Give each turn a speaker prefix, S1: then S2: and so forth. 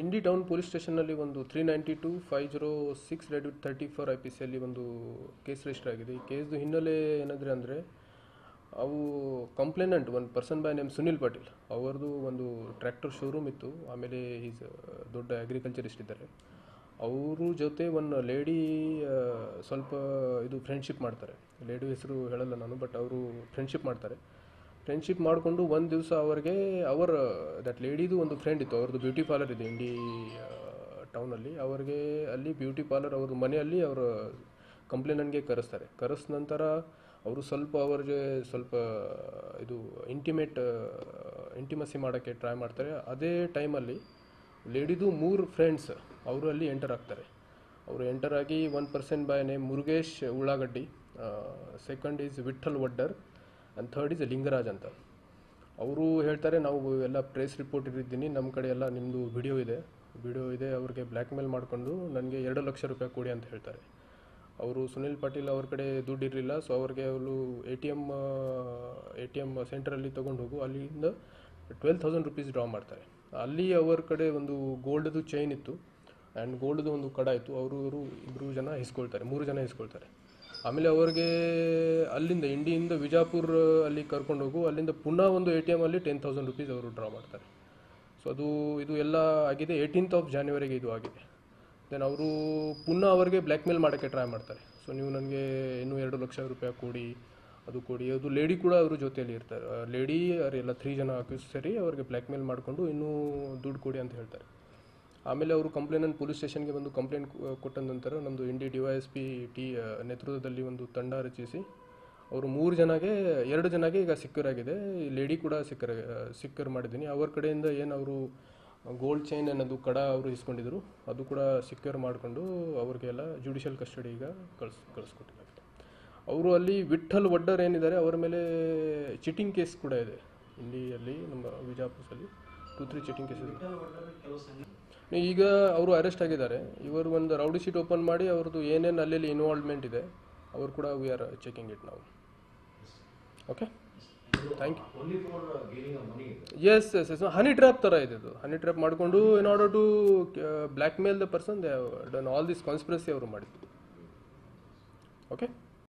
S1: ಇಂಡಿ town police ಸ್ಟೇಷನ್ನಲ್ಲಿ ಒಂದು three ninety two five zero six read thirty four I P ಸಿಯಲ್ಲಿ ಒಂದು case register ಆಗಿದೆ. ಈ ಕೇಸ್ದು ಹಿನ್ನೆಲೆ ಏನಾದರೆ ಅಂದರೆ, ಅವು ಕಂಪ್ಲೇನೆಂಟ್ ಒಂದು person by name Sunil Patil ಅವರದು ಒಂದು ಟ್ರ್ಯಾಕ್ಟರ್ ಶೋರೂಮ್ ಇತ್ತು. ಆಮೇಲೆ ಈಸ್ ದೊಡ್ಡ ಅಗ್ರಿಕಲ್ಚರಿಸ್ಟ್ ಇದ್ದಾರೆ. ಅವರು ಜೊತೆ ಒಂದು ಲೇಡಿ ಸ್ವಲ್ಪ ಇದು ಫ್ರೆಂಡ್ಶಿಪ್ ಮಾಡ್ತಾರೆ. ಲೇಡಿ ಹೆಸರು ಹೇಳಲ್ಲ ನಾನು ಬಟ್ ಅವರು ಫ್ರೆಂಡ್ಶಿಪ್ ಮಾಡ್ತಾರೆ. ಫ್ರೆಂಡ್ಶಿಪ್ ಮಾಡಿಕೊಂಡು ಒಂದು ದಿವಸ ಅವರಿಗೆ ಅವರ ದಟ್ ಲೇಡಿದು ಒಂದು ಫ್ರೆಂಡ್ ಇತ್ತು, ಅವ್ರದ್ದು ಬ್ಯೂಟಿ ಪಾರ್ಲರ್ ಇದೆ ಇಂಡಿ ಟೌನಲ್ಲಿ ಅವ್ರಿಗೆ ಅಲ್ಲಿ ಬ್ಯೂಟಿ ಪಾರ್ಲರ್ ಅವ್ರ ಮನೆಯಲ್ಲಿ ಅವರು ಕಂಪ್ಲೇನೆಂಟ್ಗೆ ಕರೆಸ್ತಾರೆ. ಕರೆಸ್ ನಂತರ ಅವರು ಸ್ವಲ್ಪ ಅವ್ರಿಗೆ ಸ್ವಲ್ಪ, ಇದು ಇಂಟಿಮೇಟ್ ಇಂಟಿಮಸಿ ಮಾಡೋಕ್ಕೆ ಟ್ರೈ ಮಾಡ್ತಾರೆ. ಅದೇ ಟೈಮಲ್ಲಿ ಲೇಡಿದು ಮೂರು ಫ್ರೆಂಡ್ಸ್ ಅವರು ಅಲ್ಲಿ ಎಂಟರ್ ಆಗ್ತಾರೆ. ಅವರು ಎಂಟರ್ ಆಗಿ one percent by name Murugesh Ullagaddi second is Vithal Vaddar. And third is Lingaraj ಅಂತ. ಅವರು ಹೇಳ್ತಾರೆ, ನಾವು ಎಲ್ಲ ಪ್ರೆಸ್ ರಿಪೋರ್ಟ್ ಇರಿದ್ದೀನಿ ನಮ್ಮ ಕಡೆ ಎಲ್ಲ ನಿಮ್ಮದು ವಿಡಿಯೋ ಇದೆ. ವಿಡಿಯೋ ಇದೆ, ಅವ್ರಿಗೆ ಬ್ಲ್ಯಾಕ್ ಮೇಲ್ ಮಾಡಿಕೊಂಡು ನನಗೆ ಎರಡು ಲಕ್ಷ ರೂಪಾಯಿ ಕೊಡಿ ಅಂತ ಹೇಳ್ತಾರೆ. ಅವರು ಸುನಿಲ್ ಪಾಟೀಲ್ ಅವ್ರ ಕಡೆ ದುಡ್ಡು ಇರಲಿಲ್ಲ ಸೊ ಅವ್ರಿಗೆ ಅವರು A T M A T M ಸೆಂಟ್ರಲ್ಲಿ ತೊಗೊಂಡು ಹೋಗು, ಅಲ್ಲಿಂದ ಟ್ವೆಲ್ ತೌಸಂಡ್ ರುಪೀಸ್ ಡ್ರಾ ಮಾಡ್ತಾರೆ. ಅಲ್ಲಿ ಅವರ ಕಡೆ ಒಂದು ಗೋಲ್ಡ್ದು ಚೈನ್ ಇತ್ತು. ಆ್ಯಂಡ್ ಗೋಲ್ಡ್ದು ಒಂದು ಕಡ ಇತ್ತು. ಅವರು, ಇವರು ಇಬ್ಬರು ಜನ ಇಸ್ಕೊಳ್ತಾರೆ ಮೂರು ಜನ ಇಸ್ಕೊಳ್ತಾರೆ ಆಮೇಲೆ ಅವ್ರಿಗೆ ಅಲ್ಲಿಂದ ಇಂಡಿಯಿಂದ ವಿಜಾಪುರ ಅಲ್ಲಿ ಕರ್ಕೊಂಡು ಹೋಗು ಅಲ್ಲಿಂದ ಪುನಃ ಒಂದು ಎ ಟಿ ಎಮಲ್ಲಿ ಟೆನ್ ತೌಸಂಡ್ ರುಪೀಸ್ ಅವರು ಡ್ರಾ ಮಾಡ್ತಾರೆ. ಸೊ ಅದು, ಇದು ಎಲ್ಲ ಆಗಿದೆ ಏಯ್ಟೀನ್ತ್ ಆಫ್ ಜಾನ್ವರಿಗೆ ಇದು ಆಗಿದೆ. ದೆನ್ ಅವರು ಪುನಃ ಅವರಿಗೆ ಬ್ಲ್ಯಾಕ್ ಮೇಲ್ ಮಾಡೋಕ್ಕೆ ಟ್ರೈ ಮಾಡ್ತಾರೆ. ಸೊ ನೀವು ನನಗೆ ಇನ್ನೂ ಎರಡು ಲಕ್ಷ ರೂಪಾಯಿ ಕೊಡಿ, ಅದು ಕೊಡಿ. ಅದು ಲೇಡಿ ಕೂಡ ಅವರು ಜೊತೆಯಲ್ಲಿ ಇರ್ತಾರೆ. ಲೇಡಿ ಅವರೆಲ್ಲ ತ್ರೀ ಜನ ಹಾಕಿ ಸೇರಿ ಅವ್ರಿಗೆ ಬ್ಲ್ಯಾಕ್ ಮೇಲ್ ಮಾಡಿಕೊಂಡು ಇನ್ನೂ ದುಡ್ಡು ಕೊಡಿ ಅಂತ ಹೇಳ್ತಾರೆ. ಆಮೇಲೆ ಅವರು ಕಂಪ್ಲೇಂಟ್ ಪೊಲೀಸ್ ಸ್ಟೇಷನ್ಗೆ ಬಂದು ಕಂಪ್ಲೇಂಟ್ ಕೊಟ್ಟ ನಂತರ ನಮ್ಮದು Indi D Y S P T ನೇತೃತ್ವದಲ್ಲಿ ಒಂದು ತಂಡ ರಚಿಸಿ, ಅವರು ಮೂರು ಜನಗೆ, ಎರಡು ಜನಗೆ ಈಗ ಸಿಕ್ಕರ್ ಆಗಿದೆ ಲೇಡಿ ಕೂಡ ಸಿಕ್ಕರ್ ಸಿಕ್ಕರ್ ಮಾಡಿದ್ದೀನಿ. ಅವ್ರ ಕಡೆಯಿಂದ ಏನು ಅವರು ಗೋಲ್ಡ್ ಚೈನ್ ಅನ್ನೋದು ಕಡ ಅವರು ಇಸ್ಕೊಂಡಿದ್ರು, ಅದು ಕೂಡ ಸಿಕ್ಯೂರ್ ಮಾಡಿಕೊಂಡು ಅವ್ರಿಗೆಲ್ಲ ಜುಡಿಷಿಯಲ್ ಕಸ್ಟಡಿ ಈಗ ಕಳ್ಸ್, ಕಳಿಸ್ಕೊಟ್ಟಿದ್ದಾರೆ. ಅವರು ಅಲ್ಲಿ ವಿಠಲ್ ವಡ್ಡರ್ ಏನಿದ್ದಾರೆ, ಅವರ ಮೇಲೆ ಚಿಟಿಂಗ್ ಕೇಸ್ ಕೂಡ ಇದೆ. ಇಂಡಿಯಲ್ಲಿ ನಮ್ಮ ವಿಜಾಪುರದಲ್ಲಿ. ಟೂ ತ್ರೀ ಚಿಟಿಂಗ್ ಕೇಸಸ್ ಈಗ ಅವರು ಅರೆಸ್ಟ್ ಆಗಿದ್ದಾರೆ. ಇವರು ಒಂದು ರೌಡಿ ಶೀಟ್ ಓಪನ್ ಮಾಡಿ ಅವ್ರದ್ದು ಏನೇನು ಅಲ್ಲಿ ಇನ್ವಾಲ್ವ್ಮೆಂಟ್ ಇದೆ, ಅವರು ಕೂಡ ವಿ ಆರ್ ಚೆಕಿಂಗ್ ಇಟ್ ನಾವು okay thank you. Yes yes yes honey trap ಥರ ಇದೆ ಅದು. ಹನಿ ಟ್ರ್ಯಾಪ್ ಮಾಡಿಕೊಂಡು in order to blackmail the person they done all this conspiracy ಅವರು ಮಾಡಿದ್ದು. ಓಕೆ